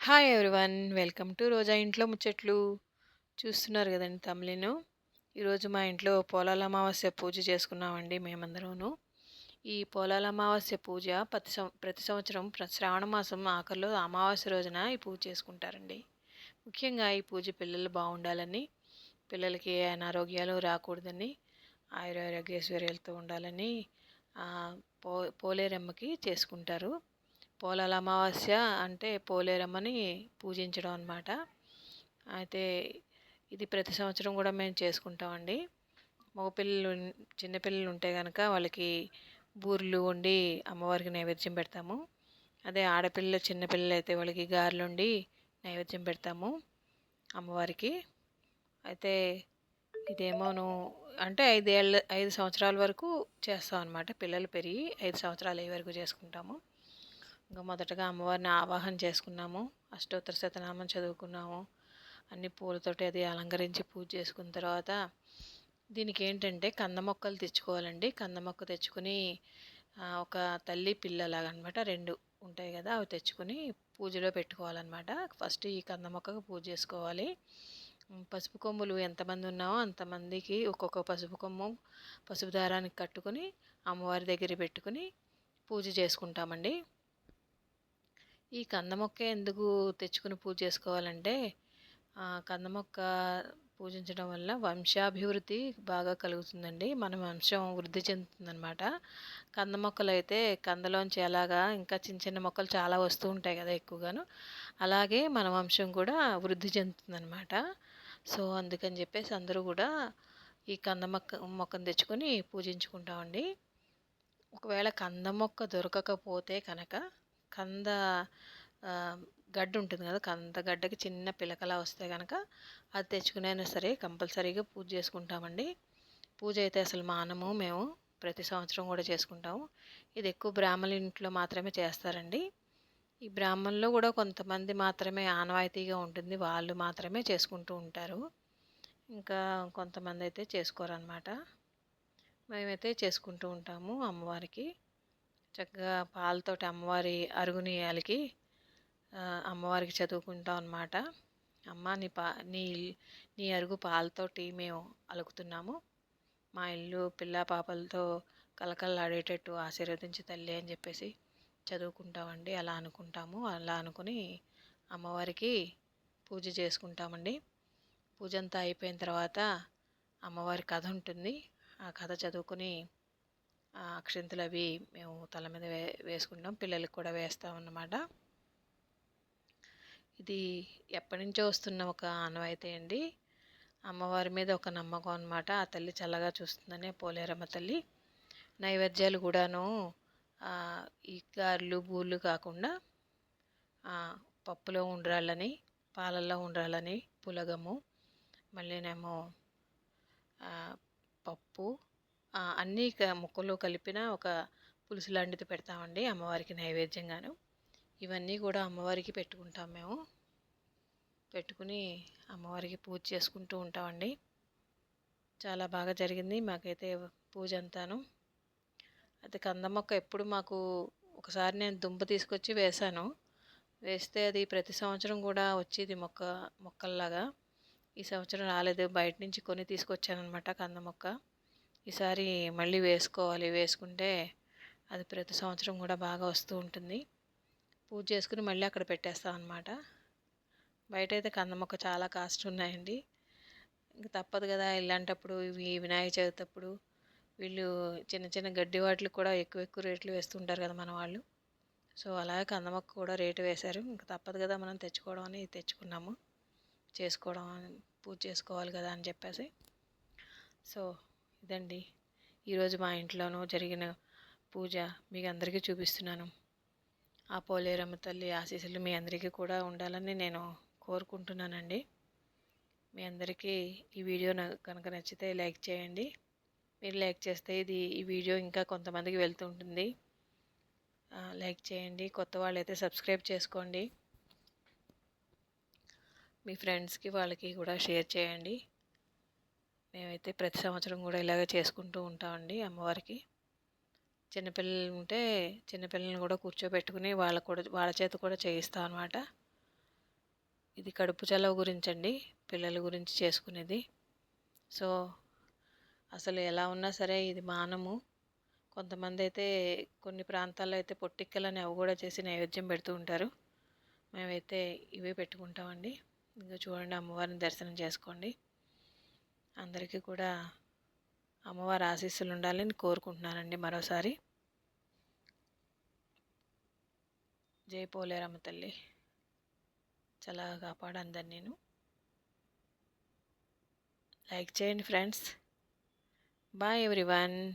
Hi everyone welcome to Roja ఇంట్లో ముచ్చట్లు చూస్తున్నారు కదండి తమిళను. ఈరోజు మా ఇంట్లో పోలాల అమావాస్య పూజ చేసుకున్నామండి మేమందరూను. ఈ పోలాల అమావాస్య పూజ ప్రతి సం ప్రతి సంవత్సరం ప్ర- శ్రావణ మాసం ఆఖరిలో అమావాస్య రోజున ఈ పూజ చేసుకుంటారండి. ముఖ్యంగా ఈ పూజ పిల్లలు బాగుండాలని పిల్లలకి అనారోగ్యాలు రాకూడదని ఆయురారోగ్యశ్వర్యాలతో ఉండాలని పో పోలేరమ్మకి చేసుకుంటారు. పోలాల అమావాస్య అంటే పోలేరమ్మని పూజించడం అనమాట అయితే ఇది ప్రతి సంవత్సరం కూడా మేము చేసుకుంటామండి. మగపిల్లలు చిన్నపిల్లలు ఉంటే కనుక వాళ్ళకి బూర్లు వండి అమ్మవారికి నైవేద్యం పెడతాము. అదే ఆడపిల్ల చిన్నపిల్లలు అయితే వాళ్ళకి గారెలు వండి నైవేద్యం పెడతాము అమ్మవారికి. అయితే ఇదేమోను అంటే ఐదేళ్ళ ఐదు సంవత్సరాల వరకు చేస్తాం అనమాట పిల్లలు పెరిగి ఐదు సంవత్సరాలు అయ్యే వరకు చేసుకుంటాము. ఇంకా మొదటగా అమ్మవారిని ఆవాహన చేసుకున్నాము. అష్టోత్తర శతనామం చదువుకున్నాము. అన్ని పూలతోటి అది అలంకరించి పూజ చేసుకున్న తర్వాత దీనికి ఏంటంటే కంద మొక్కలు తెచ్చుకోవాలండి. కంద మొక్క తెచ్చుకుని ఒక తల్లి పిల్లలాగనమాట రెండు ఉంటాయి కదా అవి తెచ్చుకొని పూజలో పెట్టుకోవాలన్నమాట ఫస్ట్ ఈ కంద మొక్కకు పూజ చేసుకోవాలి. పసుపు కొమ్ములు ఎంతమంది ఉన్నామో అంతమందికి ఒక్కొక్క పసుపు కొమ్ము పసుపు దారానికి కట్టుకొని అమ్మవారి దగ్గర పెట్టుకుని పూజ చేసుకుంటామండి. ఈ కంద మొక్క ఎందుకు తెచ్చుకుని పూజ చేసుకోవాలంటే కంద మొక్క పూజించడం వల్ల వంశాభివృద్ధి బాగా కలుగుతుందండి. మన వంశం వృద్ధి చెందుతుందనమాట కంద మొక్కలు అయితే కందలోంచి ఎలాగా ఇంకా చిన్న చిన్న మొక్కలు చాలా వస్తూ ఉంటాయి కదా ఎక్కువగాను. అలాగే మన వంశం కూడా వృద్ధి చెందుతుందనమాట సో అందుకని చెప్పేసి అందరూ కూడా ఈ కంద మొక్క మొక్కను తెచ్చుకొని పూజించుకుంటామండి. ఒకవేళ కంద మొక్క దొరకకపోతే కనుక కంద గడ్డ ఉంటుంది కదా కంద గడ్డకి చిన్న పిలకలా వస్తే కనుక అది తెచ్చుకునైనా సరే కంపల్సరీగా పూజ చేసుకుంటామండి. పూజ అయితే అసలు మానము మేము ప్రతి సంవత్సరం కూడా చేసుకుంటాము. ఇది ఎక్కువ బ్రాహ్మణుల ఇంట్లో మాత్రమే చేస్తారండి. ఈ బ్రాహ్మణుల్లో కూడా కొంతమంది మాత్రమే ఆనవాయితీగా ఉంటుంది వాళ్ళు మాత్రమే చేసుకుంటూ ఉంటారు. ఇంకా కొంతమంది అయితే చేసుకోరన్నమాట. మేమైతే చేసుకుంటూ ఉంటాము అమ్మవారికి. చక్కగా పాలతోటి అమ్మవారి అరుగుని అలికి అమ్మవారికి చదువుకుంటాం అన్నమాట. అమ్మ నీ పా నీ నీ అరుగు పాలతోటి మేము అలుకుతున్నాము. మా ఇల్లు పిల్ల పాపలతో కలకల్లాడేటట్టు ఆశీర్వదించి తల్లి అని చెప్పేసి చదువుకుంటామండి. అలా అనుకుంటాము. అలా అనుకుని అమ్మవారికి పూజ చేసుకుంటామండి. పూజ అంతా అయిపోయిన తర్వాత అమ్మవారి కథ ఉంటుంది. ఆ కథ చదువుకుని అక్షింతలు అవి మేము తల మీద వే వేసుకుంటాం. పిల్లలకి కూడా వేస్తాం అన్నమాట. ఇది ఎప్పటి నుంచో వస్తున్న ఒక ఆనవాయితీ అండి. అమ్మవారి మీద ఒక నమ్మకం అనమాట ఆ తల్లి చల్లగా చూస్తుందనే పోలేరమ్మ తల్లి. నైవేద్యాలు కూడాను ఈ గారెలు బూళ్ళు కాకుండా పప్పులో ఉండ్రాళ్ళని పాలల్లో ఉండాలని పులగము మళ్ళీనేమో పప్పు అన్నీ క- ముక్కలు కలిపిన ఒక పులుసు లాంటిది పెడతామండి అమ్మవారికి నైవేద్యంగాను. ఇవన్నీ కూడా అమ్మవారికి పెట్టుకుంటాం మేము. పెట్టుకుని అమ్మవారికి పూజ చేసుకుంటూ ఉంటామండి. చాలా బాగా జరిగింది మాకైతే పూజ అంతాను. అయితే కంద మొక్క ఎప్పుడు మాకు ఒకసారి నేను దుంప తీసుకొచ్చి వేశాను. వేస్తే అది ప్రతి సంవత్సరం కూడా వచ్చేది మొక్క మొక్కల్లాగా. ఈ సంవత్సరం రాలేదు బయట నుంచి కొని తీసుకొచ్చాను అనమాట కంద మొక్క. ఈసారి మళ్ళీ వేసుకోవాలి. వేసుకుంటే అది ప్రతి సంవత్సరం కూడా బాగా వస్తూ ఉంటుంది. పూజ చేసుకుని మళ్ళీ అక్కడ పెట్టేస్తాం అనమాట బయట అయితే కంద మొక్క చాలా కాస్ట్ ఉన్నాయండి. ఇంకా తప్పదు కదా ఇలాంటప్పుడు ఇవి వినాయక చవితి అప్పుడు వీళ్ళు చిన్న చిన్న గడ్డి వాటికి కూడా ఎక్కువ ఎక్కువ రేట్లు వేస్తుంటారు కదా మన వాళ్ళు. సో అలాగే కంద మొక్క కూడా రేటు వేశారు. ఇంకా తప్పదు కదా మనం తెచ్చుకోవడం అని తెచ్చుకున్నాము. చేసుకోవడం అని- పూజ చేసుకోవాలి కదా అని చెప్పేసి. సో ఇదండి ఈరోజు మా ఇంట్లోనూ జరిగిన పూజ మీకు అందరికీ చూపిస్తున్నాను. ఆ పోలేరమ్మ తల్లి ఆశీస్సులు మీ అందరికీ కూడా ఉండాలని నేను కోరుకుంటున్నానండి. మీ అందరికీ ఈ వీడియో నాకు కనుక నచ్చితే లైక్ చేయండి. మీరు లైక్ చేస్తే ఇది ఈ వీడియో ఇంకా కొంతమందికి వెళ్తుంటుంది లైక్ చేయండి. కొత్త వాళ్ళైతే సబ్స్క్రైబ్ చేసుకోండి. మీ ఫ్రెండ్స్కి వాళ్ళకి కూడా షేర్ చేయండి. మేమైతే ప్రతి సంవత్సరం కూడా ఇలాగే చేసుకుంటూ ఉంటామండి అమ్మవారికి. చిన్నపిల్లలు ఉంటే చిన్నపిల్లల్ని కూడా కూర్చోబెట్టుకుని వాళ్ళ కూడా వాళ్ళ చేత కూడా చేయిస్తాం అనమాట ఇది కడుపు చలవ గురించి అండి పిల్లల గురించి చేసుకునేది. సో అసలు ఎలా ఉన్నా సరే ఇది మానము. కొంతమంది అయితే కొన్ని ప్రాంతాల్లో అయితే పొట్టిక్కలని అవి కూడా చేసి నైవేద్యం పెడుతూ ఉంటారు. మేమైతే ఇవే పెట్టుకుంటామండి. ఇంకా చూడండి అమ్మవారిని దర్శనం చేసుకోండి. అందరికీ కూడా అమ్మవారి ఆశీస్సులు ఉండాలని కోరుకుంటున్నానండి మరోసారి. జై పోలేరమ్మ తల్లి. చల్లగా కాపాడు అందరు నేను. లైక్ చేయండి ఫ్రెండ్స్. Bye everyone.